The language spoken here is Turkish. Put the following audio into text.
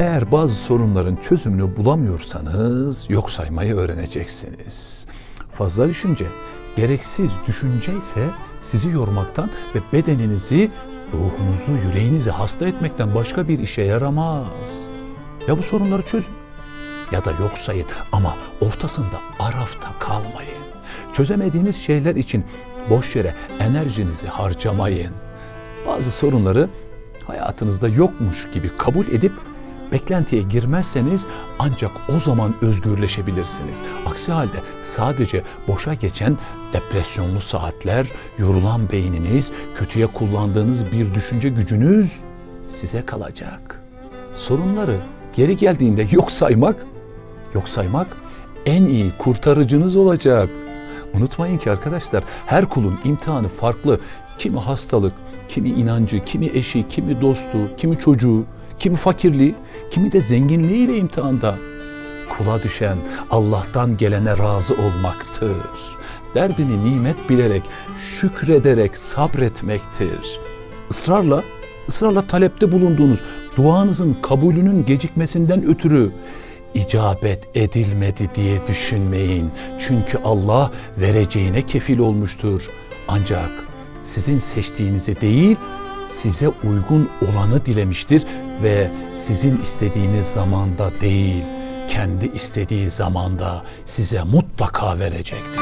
Eğer bazı sorunların çözümünü bulamıyorsanız yok saymayı öğreneceksiniz. Fazla düşünce, gereksiz düşünce ise sizi yormaktan ve bedeninizi, ruhunuzu, yüreğinizi hasta etmekten başka bir işe yaramaz. Ya bu sorunları çözün ya da yok sayın ama ortasında arafta kalmayın. Çözemediğiniz şeyler için boş yere enerjinizi harcamayın. Bazı sorunları hayatınızda yokmuş gibi kabul edip beklentiye girmezseniz ancak o zaman özgürleşebilirsiniz. Aksi halde sadece boşa geçen depresyonlu saatler, yorulan beyniniz, kötüye kullandığınız bir düşünce gücünüz size kalacak. Sorunları geri geldiğinde yok saymak, yok saymak en iyi kurtarıcınız olacak. Unutmayın ki arkadaşlar her kulun imtihanı farklı. Kimi hastalık, kimi inancı, kimi eşi, kimi dostu, kimi çocuğu, kimi fakirliği, kimi de zenginliğiyle imtihanda. Kula düşen Allah'tan gelene razı olmaktır. Derdini nimet bilerek, şükrederek sabretmektir. Israrla, ısrarla talepte bulunduğunuz duanızın kabulünün gecikmesinden ötürü icabet edilmedi diye düşünmeyin. Çünkü Allah vereceğine kefil olmuştur. Ancak sizin seçtiğinizi değil, size uygun olanı dilemiştir ve sizin istediğiniz zamanda değil, kendi istediği zamanda size mutlaka verecektir.